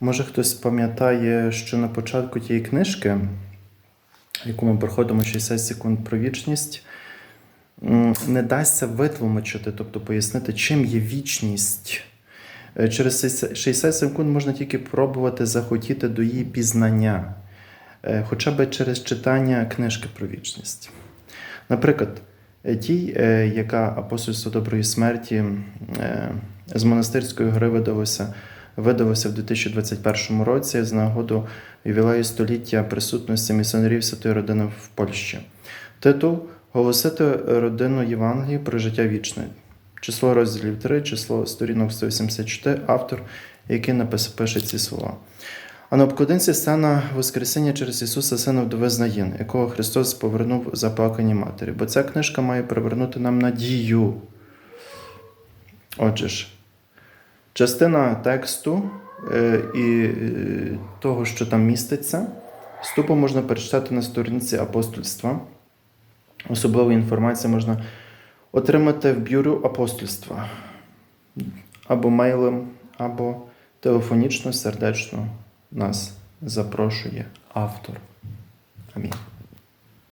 Може хтось пам'ятає, що на початку тієї книжки, яку ми проходимо 60 секунд про вічність, не дасться витлумачити, тобто пояснити, чим є вічність. Е, Через 60 секунд можна тільки пробувати захотіти до її пізнання, е, хоча б через читання книжки про вічність. Наприклад, е, тій, яка апостольство доброї смерті з монастирської гори видалося, видалося в 2021 році з нагоду ювілею століття присутності місіонерів святої родини в Польщі. Титул Голосити родину Євангелії про життя вічне. Число розділів 3, число сторінок 184, автор, який написав пише ці слова. А на обкладинці сцена Воскресіння через Ісуса Сина вдови Знаїн, якого Христос повернув заплакані матері. Бо ця книжка має привернути нам надію. Отже ж, частина тексту е, і е, того, що там міститься, ступо можна перечитати на сторінці апостольства. Особливу інформацію можна отримати в бюро апостольства або мейлем, або телефонічно, сердечно нас запрошує автор. Амінь.